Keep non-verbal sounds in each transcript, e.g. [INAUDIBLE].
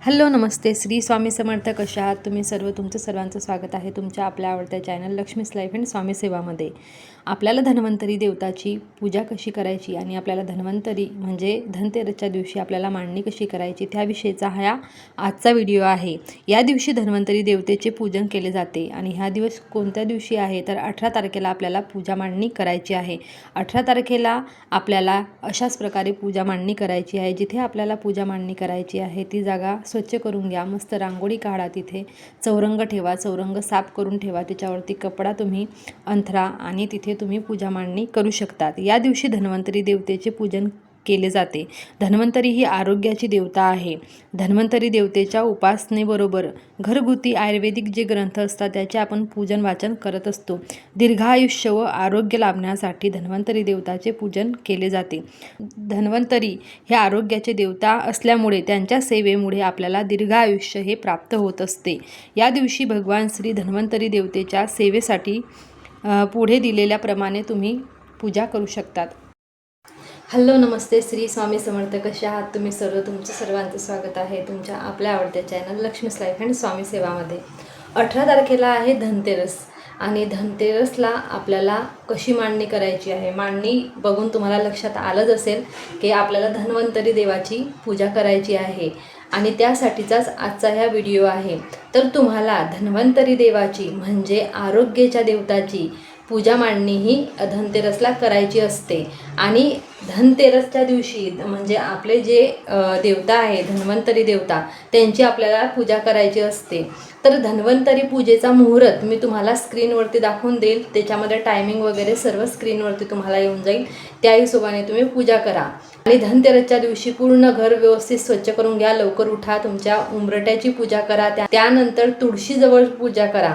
Hello नमस्ते. श्री स्वामी समर्थ कशा आहात? तुम्ही सर्व तुमचं सर्वांचं स्वागत आहे तुमच्या आपल्या आवडत्या channel Lakshmi's life and Swami सेवामध्ये. आपल्याला धन्वंतरी देवताची पूजा कशी करायची आणि आपल्याला धन्वंतरी म्हणजे धनतेरसच्या दिवशी आपल्याला मांडणी कशी करायची त्याविषयीचा हा आजचा व्हिडिओ आहे. या दिवशी धन्वंतरी देवतेचे पूजन केले जाते आणि हा दिवस कोणत्या दिवशी आहे तर अठरा तारखेला आपल्याला पूजा मांडणी करायची आहे. अठरा तारखेला आपल्याला अशाच प्रकारे पूजा मांडणी करायची आहे. जिथे आपल्याला पूजा मांडणी करायची आहे ती जागा स्वच्छ करून घ्या. मस्त रांगोळी काढा तिथे. चौरंग ठेवा. चौरंग साफ करून ठेवा. त्याच्यावरती कपडा तुम्ही अंथरा आणि तिथे तुम्ही पूजा मांडणी करू शकतात. या दिवशी धन्वंतरी देवतेचे पूजन केले जाते. धन्वंतरी ही आरोग्याची देवता आहे. धन्वंतरी देवतेच्या उपासनेबरोबर घरगुती आयुर्वेदिक जे ग्रंथ असतात त्याचे आपण पूजन वाचन करत असतो. दीर्घायुष्य व आरोग्य लाभण्यासाठी धन्वंतरी देवताचे पूजन केले जाते. धन्वंतरी हे आरोग्याचे देवता असल्यामुळे त्यांच्या सेवेमुळे आपल्याला दीर्घायुष्य हे प्राप्त होत असते. या दिवशी भगवान श्री धन्वंतरी देवतेच्या सेवेसाठी पुढे दिलेल्याप्रमाणे तुम्ही पूजा करू शकतात. हॅलो नमस्ते. श्री स्वामी समर्थ कसे आहात तुम्ही? सर्व तुमचं सर्वांचं स्वागत आहे तुमच्या आपल्या आवडत्या channel Lakshmi's life and Swami सेवामध्ये. अठरा तारखेला आहे धनतेरस आणि धनतेरसला आपल्याला कशी मांडणी करायची आहे? मांडणी बघून तुम्हाला लक्षात आलंच असेल की आपल्याला धन्वंतरी देवाची पूजा करायची आहे. आणि त्यासाठीचाच आजचा ह्या व्हिडिओ आहे. तर तुम्हाला धन्वंतरी देवाची म्हणजे आरोग्याच्या देवताची पूजा मांडणी ही धनतेरसला करायची असते. आणि धनतेरसच्या दिवशी म्हणजे आपले जे देवता आहे धन्वंतरी देवता त्यांची आपल्याला पूजा करायची असते. तर धन्वंतरी पूजेचा मुहूर्त मी तुम्हाला स्क्रीनवरती दाखवून देईल. त्याच्यामध्ये टायमिंग वगैरे सर्व स्क्रीनवरती तुम्हाला येऊन जाईल. त्या हिशोबाने तुम्ही पूजा करा. आणि धनतेरसच्या दिवशी पूर्ण घर व्यवस्थित स्वच्छ करून घ्या. लवकर उठा. तुमच्या उंबरट्याची पूजा करा. त्यानंतर तुळशीजवळ पूजा करा.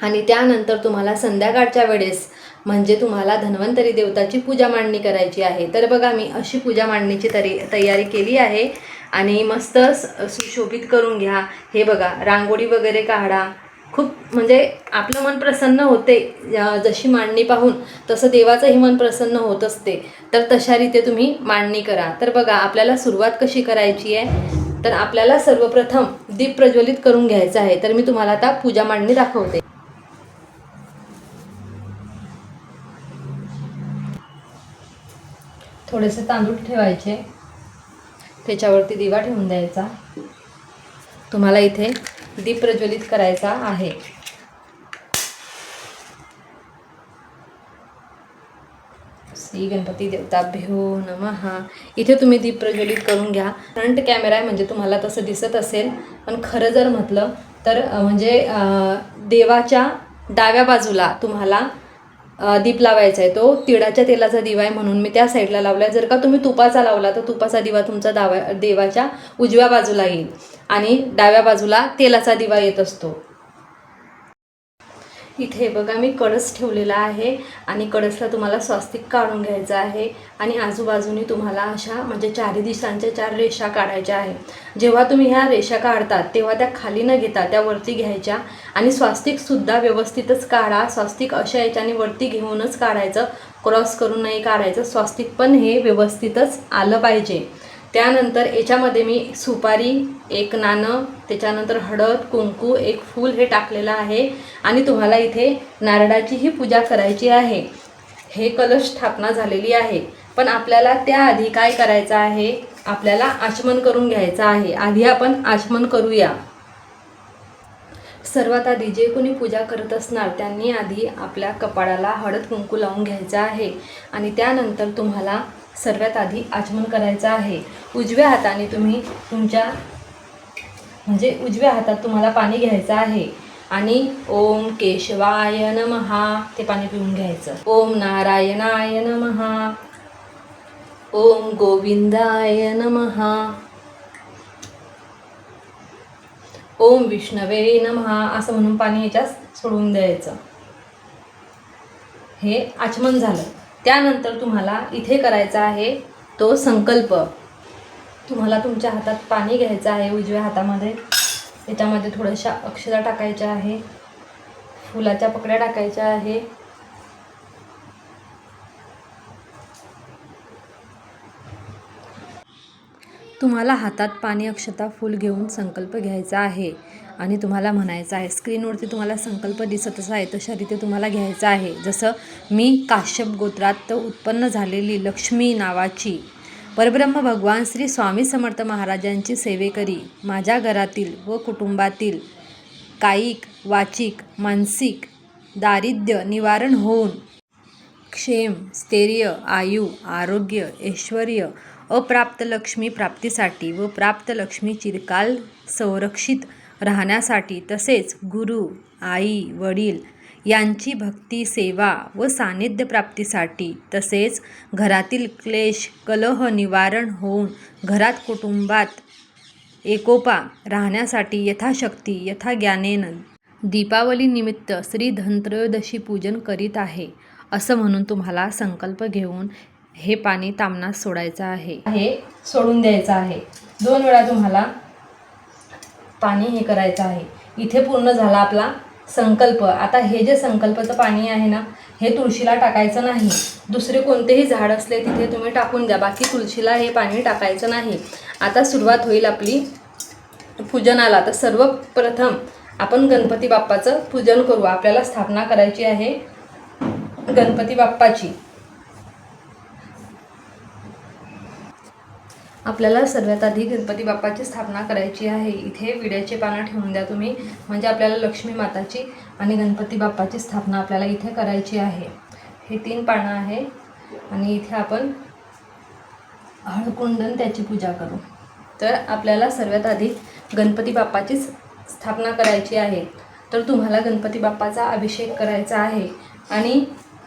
आणि त्यानंतर तुम्हाला संध्याकाळच्या वेळेस म्हणजे तुम्हाला धन्वंतरी देवताची पूजा मांडणी करायची आहे. तर बघा मी अशी पूजा मांडणीची तरी तयारी केली आहे. आणि मस्त सुशोभित करून घ्या. हे बघा रांगोळी वगैरे काढा. खूप म्हणजे आपलं मन प्रसन्न होते. जशी मांडणी पाहून तसं देवाचंही मन प्रसन्न होत असते. तर तशा रीते तुम्ही मांडणी करा. तर बघा आपल्याला सुरुवात कशी करायची आहे? तर आपल्याला सर्वप्रथम दीप प्रज्वलित करून घ्यायचं आहे. तर मी तुम्हाला आता पूजा मांडणी दाखवते. थोडेसे तांदूळ ठेवायचे. त्याच्यावरती दिवा ठेवून द्यायचा. तुम्हाला इथे दीप प्रज्वलित करायचा आहे. श्री गणपती देवता देवताभ्यो नमः. इथे तुम्ही दीप प्रज्वलित करून घ्या. फ्रंट कॅमेरा आहे म्हणजे तुम्हाला तसं दिसत असेल. पण खरं जर म्हटलं तर म्हणजे देवाच्या डाव्या बाजूला तुम्हाला दीप लावायचा आहे. तो तिळाच्या तेलाचा दिवा आहे म्हणून मी त्या साईडला लावला जर का तुम्ही तुपाचा लावला तर तुपाचा दिवा तुमचा दावा देवाच्या उजव्या बाजूला येईल आणि डाव्या बाजूला तेलाचा दिवा येत असतो. इथे बघा मी कळस ठेवलेला आहे आणि कळसला तुम्हाला स्वास्तिक काढून घ्यायचं आहे आणि आजूबाजूनी तुम्हाला अशा म्हणजे चारही दिशांच्या चार रेषा काढायच्या आहे जेव्हा तुम्ही ह्या रेषा काढतात तेव्हा त्या खाली न घेता त्या वरती घ्यायच्या आणि स्वास्तिकसुद्धा व्यवस्थितच काढा. स्वास्तिक अशा याच्याने वरती घेऊनच काढायचं क्रॉस करून नाही काढायचं. स्वास्तिक पण हे व्यवस्थितच आलं पाहिजे. त्यानंतर याच्यामध्ये मी सुपारी एक नाणं त्याच्यानंतर हळद कुंकू एक फूल हे टाकलेलं आहे. आणि तुम्हाला इथे नारळाचीही पूजा करायची आहे. हे कलश स्थापना झालेली आहे. पण आपल्याला त्याआधी काय करायचं आहे? आपल्याला आचमन करून घ्यायचं आहे. आधी आपण आचमन करूया. सर्वात आधी जे कोणी पूजा करत असणार त्यांनी आधी आपल्या कपाळाला हळद कुंकू लावून घ्यायचं आहे. आणि त्यानंतर तुम्हाला सर्वात आधी आचमन करायचं आहे. उजव्या हाताने तुम्ही तुमच्या म्हणजे उजव्या हातात तुम्हाला पाणी घ्यायचं आहे. आणि ओम केशवाय नमहा ते पाणी पिऊन घ्यायचं. ओम नारायणाय नमहा ओम गोविंदाय नमहा ओम विष्णवे नमहा असं म्हणून पाणी याच्यात सोडून द्यायचं. हे आचमन झालं. त्यानंतर तुम्हाला इथे करायचा आहे तो संकल्प. तुम्हाला तुमच्या हातात पाणी घ्यायचं आहे उजव्या हातामध्ये. त्याच्यामध्ये थोड्याशा अक्षरा टाकायच्या आहे. फुलाच्या पकड्या टाकायच्या आहे. तुम्हाला हातात पाणी अक्षता फूल घेऊन संकल्प घ्यायचा आहे. आणि तुम्हाला म्हणायचं आहे स्क्रीनवरती तुम्हाला संकल्प दिसतच आहे तशा रीती तुम्हाला घ्यायचं आहे. जसं मी काश्यप गोत्रात उत्पन्न झालेली लक्ष्मी नावाची परब्रह्म भगवान श्री स्वामी समर्थ महाराजांची सेवेकरी माझ्या घरातील व कुटुंबातील कायिक वाचिक मानसिक दारिद्र्य निवारण होऊन क्षेम स्थैर्य आयु आरोग्य ऐश्वर अप्राप्त लक्ष्मी प्राप्तीसाठी व प्राप्त लक्ष्मी चिरकाल संरक्षित राहण्यासाठी तसेच गुरु आई वडील यांची भक्ती सेवा व सानिध्य प्राप्तीसाठी तसेच घरातील क्लेश कलह निवारण होऊन घरात कुटुंबात एकोपा राहण्यासाठी यथाशक्ती यथाज्ञानेन दीपावलीनिमित्त श्री धनत्रयोदशी पूजन करीत आहे असं म्हणून तुम्हाला संकल्प घेऊन हे पाणी तामनात सोडायचं आहे. हे सोडून द्यायचं आहे. दोन वेळा तुम्हाला पाणी हे करायचं आहे. इथे पूर्ण झाला आपला संकल्प. आता हे जे संकल्पाचं पाणी आहे ना हे तुळशीला टाकायचं नाही. दुसरे कोणतेही झाड असले तिथे तुम्ही टाकून द्या. बाकी तुळशीला हे पाणी टाकायचं नाही. आता सुरुवात होईल आपली पूजनाला. तर सर्वप्रथम आपण गणपती बाप्पाचं पूजन करू. आपल्याला स्थापना करायची आहे गणपती बाप्पाची. आपल्याला सर्वात आधी गणपती बाप्पाची स्थापना करायची आहे. इथे विड्याचे पानं ठेवून द्या तुम्ही. म्हणजे आपल्याला लक्ष्मी माताची आणि गणपती बाप्पाची स्थापना आपल्याला इथे करायची आहे. हे तीन पानं आहे. आणि इथे आपण हळकुंदन त्याची पूजा करू. तर आपल्याला सर्वात आधी गणपती बाप्पाचीच स्थापना करायची आहे. तर तुम्हाला गणपती बाप्पाचा अभिषेक करायचा आहे. आणि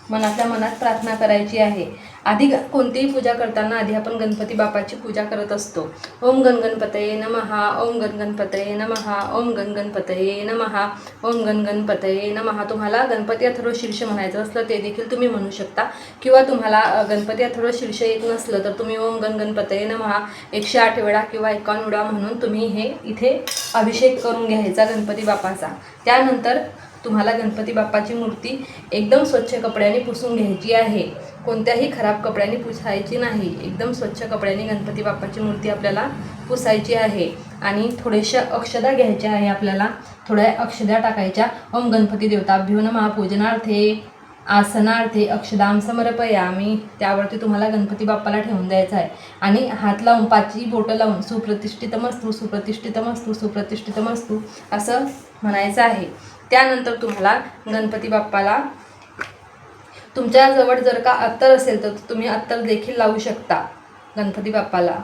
मनातल्या मनात प्रार्थना करायची आहे. आधी ग- कोणतीही पूजा करताना आधी आपण गणपती बाप्पाची पूजा करत असतो. ओम गण गणपतये नमहा ओम गण गणपतये नमहा ओम गण गणपतये नमहा ओम गण गणपतये नमहा तुम्हाला गणपती अथर्व शीर्ष म्हणायचं असलं ते देखील तुम्ही म्हणू शकता. किंवा तुम्हाला गणपती अथर्व शीर्ष येत नसलं तर तुम्ही ओम गण गणपतये नमहा एकशे आठ वेळा किंवा एकावन्न वेळा म्हणून तुम्ही हे इथे अभिषेक करून घ्यायचा गणपती बाप्पाचा. त्यानंतर तुम्हाला गणपती बाप्पाची मूर्ती एकदम स्वच्छ कपड्याने पुसून घ्यायची आहे. कोणत्याही खराब कपड्याने पुसायची नाही. एकदम स्वच्छ कपड्याने गणपती बाप्पाची मूर्ती आपल्याला पुसायची आहे. आणि थोड्याशा अक्षदा घ्यायच्या आहे आपल्याला. थोड्या अक्षदा टाकायच्या. ओम गणपती देवताभ्यो नमः महापूजनार्थे आसनार्थे अक्षदाम समर्पयामी. त्यावरती तुम्हाला गणपती बाप्पाला ठेवून द्यायचं आहे. आणि हात लावून पाचही बोटं लावून सुप्रतिष्ठितमस्तू सुप्रतिष्ठितमस्तू सुप्रतिष्ठितमस्तू असं म्हणायचं आहे. त्यानंतर तुम्हाला गणपती बाप्पाला तुमच्याजवळ जर का अत्तर असेल तर तुम्ही अत्तर देखील लावू शकता गणपती बाप्पाला.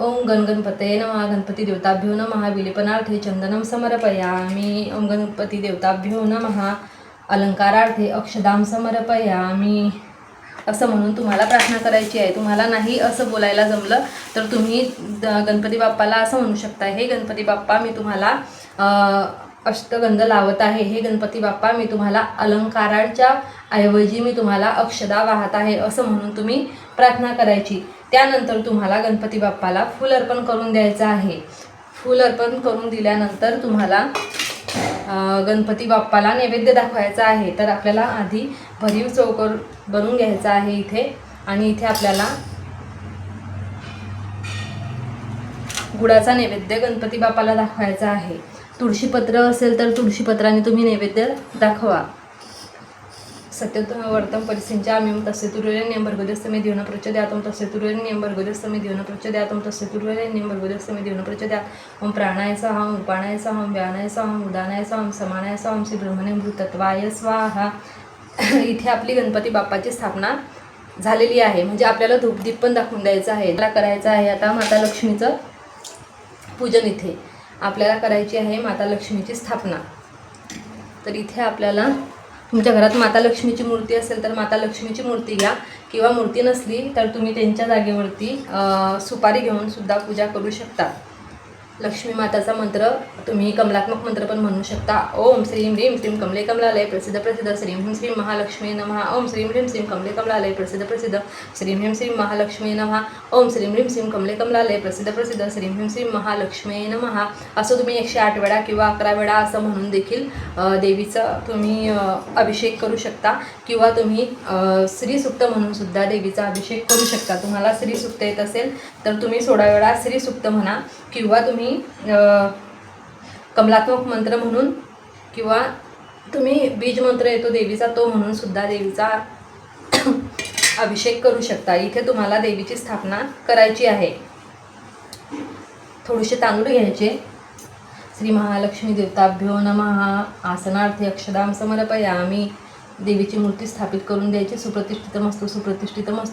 ओम गण गणपतये नमः गणपती देवताभ्यो नमः. विलेपनार्थे चंदनम समर्पयामी. ओम गणपती देवताभ्यो नमः. अलंकारार्थे अक्षदाम समर्पयामी. असं म्हणून तुम्हाला प्रार्थना करायची आहे. तुम्हाला नाही असं बोलायला जमलं तर तुम्ही द- गणपती बाप्पाला असं म्हणू शकता. हे गणपती बाप्पा मी तुम्हाला अष्टगंध लावत आहे. हे गणपती बाप्पा मी तुम्हाला अलंकाराच्या ऐवजी मी तुम्हाला अक्षदा वाहत आहे असं म्हणून तुम्ही प्रार्थना करायची. त्यानंतर तुम्हाला गणपती बाप्पाला फूल अर्पण करून द्यायचं आहे. फूल अर्पण करून दिल्यानंतर तुम्हाला गणपती बाप्पाला नैवेद्य दाखवायचा आहे. तर आपल्याला आधी भरीव चौकर बनवून घ्यायचा आहे इथे. आणि इथे आपल्याला गुळाचा नैवेद्य गणपती बाप्पाला दाखवायचा आहे. तुळशीपत्र असेल तर तुळशीपत्राने तुम्ही नैवेद्य दाखवा. सत्यवर्तम परिसिंचा आम्ही तस्य तुरुरेण्यं भर्गोदस्तमे दिवनं प्रचोदयातं तस्य तुरुरेण्यं भर्गोदस्तमे दिवनं प्रचोदयातं तस्य तुरुरेण्यं भर्गोदस्तमे दिवनं प्रचोदयात्. ओम प्राणाय स्वाहा ओम उपाणाय स्वाहा ओम व्यानाय स्वाहा ओम उदानाय स्वाहा ओम समानाय स्वाहा ओम श्री ब्रह्मणे मृतत्वाय स्वाहा. [COUGHS] इथे आपली गणपती बाप्पाची स्थापना झालेली आहे. म्हणजे आपल्याला धूपदीप पण दाखवून द्यायचं आहे. त्याला करायचं आहे आता माता लक्ष्मीचं पूजन इथे. आपल्याला करायची आहे माता लक्ष्मीची स्थापना. तर इथे आपल्याला तुमच्या घरात माता लक्ष्मीची मूर्ती असेल तर माता लक्ष्मीची मूर्ती घ्या. किंवा मूर्ती नसली तर तुम्ही त्यांच्या जागेवरती सुपारी घेऊन सुद्धा पूजा करू शकता. लक्ष्मी माताचा मंत्र तुम्ही कमलात्मक मंत्र पण म्हणू शकता. ओम श्रीम ह्रीम श्रीम कमले कमलालय प्रसिद्ध प्रसिद्ध. श्रीम ह्रीम श्रीम महालक्ष्मी नमः. ओम श्रीम ह्रीम श्रीम कमले कमलालय प्रसिद्ध प्रसिद्ध. श्रीम ह्रीम श्रीम महालक्ष्मी नमः. ओम श्रीम ह्रीम श्रीम कमले कमलालय प्रसिद्ध प्रसिद्ध. श्रीम ह्रीम श्रीम महालक्ष्मी नमहा असं तुम्ही एकशे आठ वेळा किंवा अकरा वेळा असं म्हणून देखील देवीचं तुम्ही अभिषेक करू शकता. किंवा तुम्ही श्रीसुक्त म्हणून सुद्धा देवीचा अभिषेक करू शकता. तुम्हाला श्रीसुक्त येत असेल तर तुम्ही सोळा वेळा श्रीसुक्त म्हणा. किंवा तुम्ही तुम्ही कमलात्मक मंत्र म्हणून किंवा तुम्ही बीज मंत्र येतो देवीचा तो म्हणून सुद्धा देवीचा [COUGHS] अभिषेक करू शकता. इथे तुम्हाला देवीची स्थापना करायची आहे. थोडेसे तांदूळ घ्यायचे. श्री महालक्ष्मी देवताभ्यो नमः. आसनार्थी अक्षदाम समर्पयामी. देवीची मूर्ती स्थापित करून द्यायची. सुप्रतिष्ठितमस्तू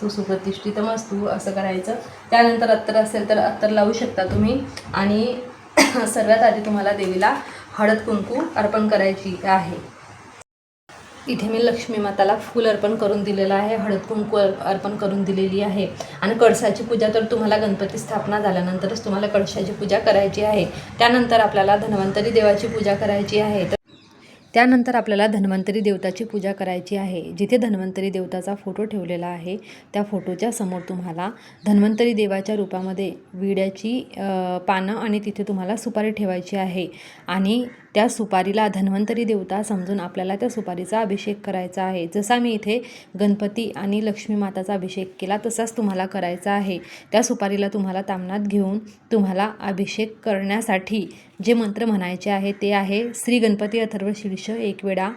सुप्रतिष्ठित मस्तू असं करायचं. त्यानंतर अत्तर असेल तर अत्तर लावू शकता तुम्ही. आणि [COUGHS] सर्वात आधी तुम्हाला देवीला हळद कुंकू अर्पण करायची आहे. इथे मी लक्ष्मी माताला फूल अर्पण करून दिलेलं आहे. हळद कुंकू अर्पण करून दिलेली आहे. आणि कळसाची पूजा तर तुम्हाला गणपती स्थापना झाल्यानंतरच तुम्हाला कळशाची पूजा करायची आहे. त्यानंतर आपल्याला धन्वंतरी देवाची पूजा करायची आहे. तर त्यानंतर आपल्याला धन्वंतरी देवताची पूजा करायची आहे. जिथे धन्वंतरी देवताचा फोटो ठेवलेला आहे त्या फोटोच्या समोर तुम्हाला धन्वंतरी देवाच्या रूपामध्ये विड्याची पानं आणि तिथे तुम्हाला सुपारी ठेवायची आहे. आणि त्या सुपारीला धन्वंतरी देवता समजून आपल्याला त्या सुपारीचा अभिषेक करायचा आहे. जसा मी इथे गणपती आणि लक्ष्मी माताचा अभिषेक केला तसाच तुम्हाला करायचा आहे. त्या सुपारीला तुम्हाला तामनात घेऊन तुम्हाला अभिषेक करण्यासाठी जे मंत्र म्हणायचे आहे ते आहे श्री गणपती अथर्व शीर्ष एक वेळा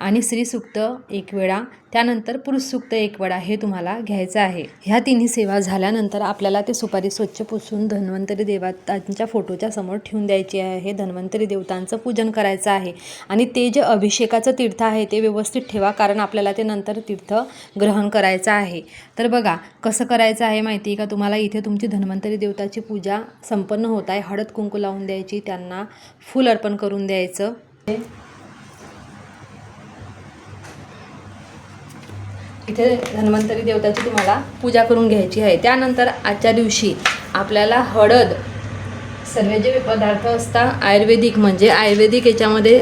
आणि श्री सुक्त एक वेळा त्यानंतर पुरुष सुक्त एक वेळा हे तुम्हाला घ्यायचं आहे. ह्या तिन्ही सेवा झाल्यानंतर आपल्याला ते सुपारी स्वच्छ पुसून धन्वंतरी देवतांच्या फोटोच्या समोर ठेवून द्यायची आहे. धन्वंतरी देवतांचं पूजन करायचं आहे. आणि ते जे अभिषेकाचं तीर्थ आहे ते व्यवस्थित ठेवा कारण आपल्याला ते नंतर तीर्थ ग्रहण करायचं आहे. तर बघा कसं करायचं आहे माहिती आहे का? तुम्हाला इथे तुमची धन्वंतरी देवताची पूजा संपन्न होत आहे. हळद कुंकू लावून द्यायची त्यांना फूल अर्पण करून द्यायचं. इथे धन्वंतरी देवताची तुम्हाला पूजा करून घ्यायची आहे. त्यानंतर आजच्या दिवशी आपल्याला हळद सर्व जे पदार्थ असतात आयुर्वेदिक म्हणजे आयुर्वेदिक याच्यामध्ये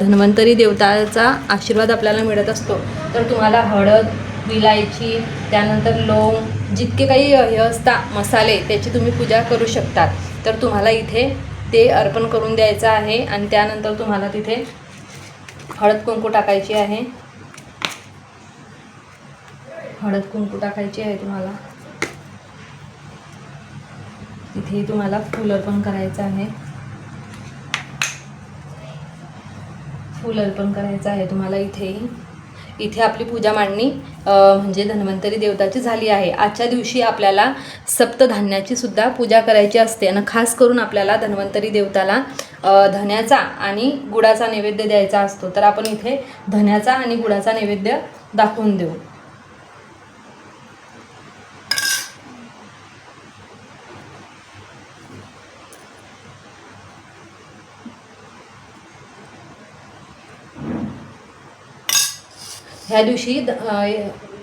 धन्वंतरी देवताचा आशीर्वाद आपल्याला मिळत असतो. तर तुम्हाला हळद विलायची त्यानंतर लोंग जितके काही हे असतात मसाले त्याची तुम्ही पूजा करू शकतात. तर तुम्हाला इथे ते अर्पण करून द्यायचं आहे आणि त्यानंतर तुम्हाला तिथे हळद कुंकू टाकायची आहे. हळद कुंकू टाकायची आहे तुम्हाला. इथे तुम्हाला फूल अर्पण करायचं आहे. फूल अर्पण करायचं आहे तुम्हाला इथेही इथे आपली पूजा मांडणी म्हणजे धन्वंतरी देवताची झाली आहे. आजच्या दिवशी आपल्याला सप्तधान्याची सुद्धा पूजा करायची असते. आणि खास करून आपल्याला धन्वंतरी देवताला धन्याचा आणि गुळाचा नैवेद्य द्यायचा असतो. तर आपण इथे धन्याचा आणि गुळाचा नैवेद्य दाखवून देऊ. ह्या दिवशी द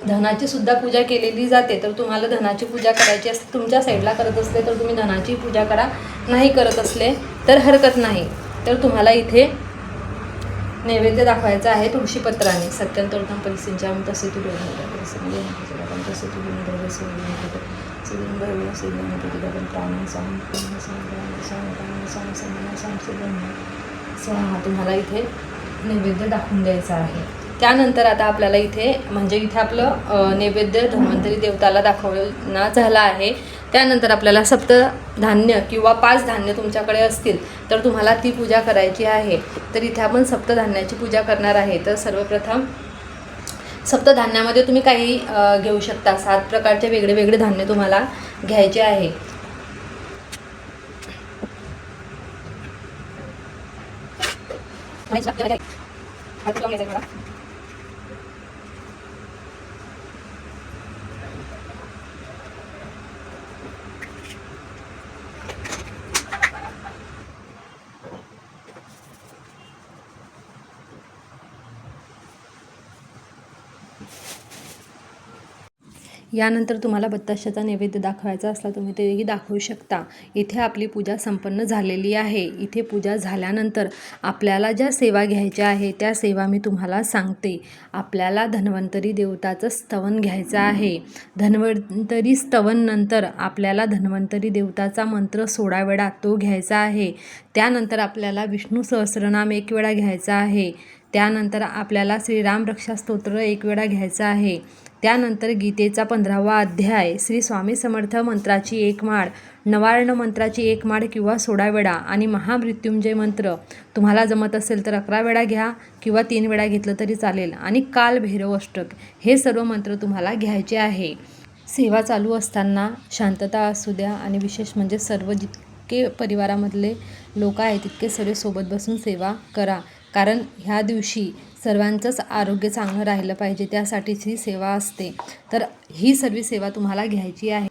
धनाची सुद्धा पूजा केलेली जाते तर तुम्हाला धनाची पूजा करायची असते तुमच्या साईडला करत असले तर तुम्ही धनाची पूजा करा नाही करत असले तर हरकत नाही तर तुम्हाला इथे नैवेद्य दाखवायचं आहे तुळशीपत्राने सत्यंतोर्थम परिस्थितीच्या तसे तू तसे हा तुम्हाला इथे नैवेद्य दाखवून द्यायचा आहे त्यानंतर आता आपल्याला इथे म्हणजे इथे आपलं नैवेद्य धन्वंतरी देवताला दाखवणा झाला आहे. त्यानंतर आपल्याला सप्त धान्य किंवा पाच धान्य तुमच्याकडे असतील तर तुम्हाला ती पूजा करायची आहे. तर इथे आपण सप्तधान्याची पूजा करणार आहे. तर सर्वप्रथम सप्तधान्यामध्ये तुम्ही काही घेऊ शकता. सात प्रकारचे वेगळे वेगळे धान्य तुम्हाला घ्यायचे आहे. यानंतर तुम्हाला बत्ताशाचा नैवेद्य दाखवायचा असला तुम्ही तेही दाखवू शकता. इथे आपली पूजा संपन्न झालेली आहे. इथे पूजा झाल्यानंतर आपल्याला ज्या सेवा घ्यायच्या आहे त्या सेवा मी तुम्हाला सांगते. आपल्याला धन्वंतरी देवताचं स्तवन घ्यायचं आहे. धन्वंतरी स्तवननंतर आपल्याला धन्वंतरी देवताचा मंत्र सोळा वेळा तो घ्यायचा आहे. त्यानंतर आपल्याला विष्णू सहस्रनाम एक वेळा घ्यायचा आहे. त्यानंतर आपल्याला श्रीराम रक्षा स्तोत्र एक वेळा घ्यायचं आहे. त्यानंतर गीतेचा पंधरावा अध्याय श्री स्वामी समर्थ मंत्राची एक माळ नवार्ण मंत्राची एक माळ किंवा सोळा वेळा आणि महामृत्युंजय मंत्र. तुम्हाला जमत असेल तर अकरा वेळा घ्या किंवा तीन वेळा घेतलं तरी चालेल. आणि काल भैरव अष्टक हे सर्व मंत्र तुम्हाला घ्यायचे आहे. सेवा चालू असताना शांतता असू द्या आणि विशेष म्हणजे सर्व जितके परिवारामधले लोक आहेत तितके सर्व सोबत बसून सेवा करा. कारण ह्या दिवशी सर्वांचंच आरोग्य चांगलं राहिलं पाहिजे त्यासाठीच ही सेवा असते. तर ही सर्व सेवा तुम्हाला घ्यायची आहे.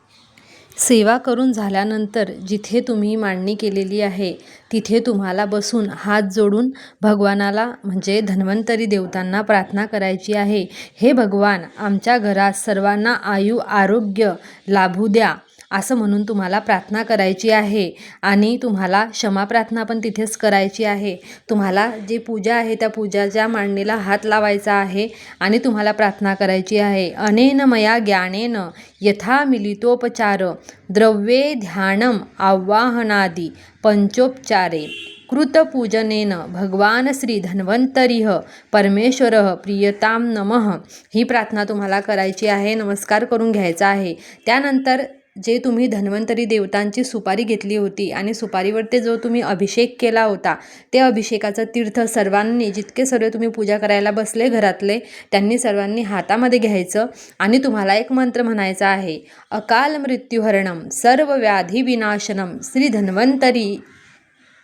सेवा करून झाल्यानंतर जिथे तुम्ही मांडणी केलेली आहे तिथे तुम्हाला बसून हात जोडून भगवानाला म्हणजे धन्वंतरी देवतांना प्रार्थना करायची आहे. हे भगवान आमच्या घरात सर्वांना आयु आरोग्य लाभू द्या. असं म्हणून तुम्हाला प्रार्थना करायची आहे आणि तुम्हाला क्षमा प्रार्थना पण तिथेच करायची आहे. तुम्हाला जी पूजा आहे त्या पूजाच्या मांडणीला हात लावायचा आहे आणि तुम्हाला प्रार्थना करायची आहे. अनेन मया ज्ञानेन यथा मिलितोपचार द्रव्ये ध्यानम आवाहनादी पंचोपचारे कृतपूजनेन भगवान श्री धन्वंतरिः परमेश्वर प्रियताम नमः. ही प्रार्थना तुम्हाला करायची आहे नमस्कार करून घ्यायचा आहे. त्यानंतर जे तुम्ही धन्वंतरी देवतांची सुपारी घेतली होती आणि सुपारीवरती जो तुम्ही अभिषेक केला होता ते अभिषेकाचं तीर्थ सर्वांनी जितके सर्व तुम्ही पूजा करायला बसले घरातले त्यांनी सर्वांनी हातामध्ये घ्यायचं आणि तुम्हाला एक मंत्र म्हणायचा आहे अकाल मृत्यूहरणम सर्व व्याधी विनाशनम श्री धन्वंतरी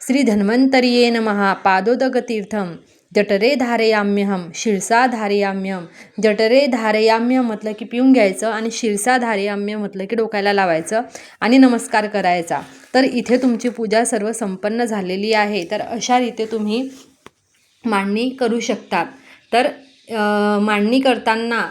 श्री धन्वंतरिये नमः पादोदकतीर्थम जठरे धारयाम्यहम शिरसा धारयाम्यम जठरे धारयाम्य म्हटलं की पिऊन घ्यायचं आणि शिरसा धारयाम्य म्हटलं की डोक्याला लावायचं आणि नमस्कार करायचा. तर इथे तुमची पूजा सर्व संपन्न झालेली आहे. तर अशा रीते तुम्ही मांडणी करू शकतात. तर मांडणी करताना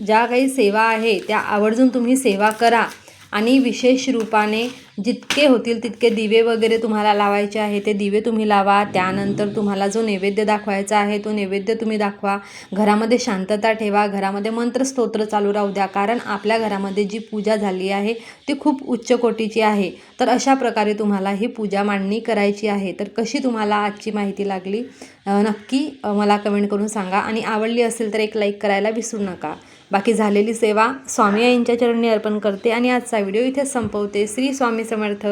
ज्या काही सेवा आहे त्या आवर्जून तुम्ही सेवा करा. आणि विशेष रूपाने जितके होतील तितके दिवे वगैरे तुम्हाला लावायचे आहे ते दिवे तुम्ही लावा. त्यानंतर तुम्हाला जो नैवेद्य दाखवायचा आहे तो नैवेद्य तुम्ही दाखवा. घरामध्ये शांतता ठेवा. घरामध्ये मंत्रस्तोत्र चालू राहू द्या. कारण आपल्या घरामध्ये जी पूजा झाली आहे ती खूप उच्च कोटीची आहे. तर अशा प्रकारे तुम्हाला ही पूजा मांडणी करायची आहे. तर कशी तुम्हाला आजची माहिती लागली? नक्की मला कमेंट करून सांगा. आणि आवडली असेल तर एक लाईक करायला विसरू नका. बाकी झालेली सेवा स्वामी यांच्या चरणी अर्पण करते आणि आजचा व्हिडिओ इथेच संपवते. श्री स्वामी समर्थ.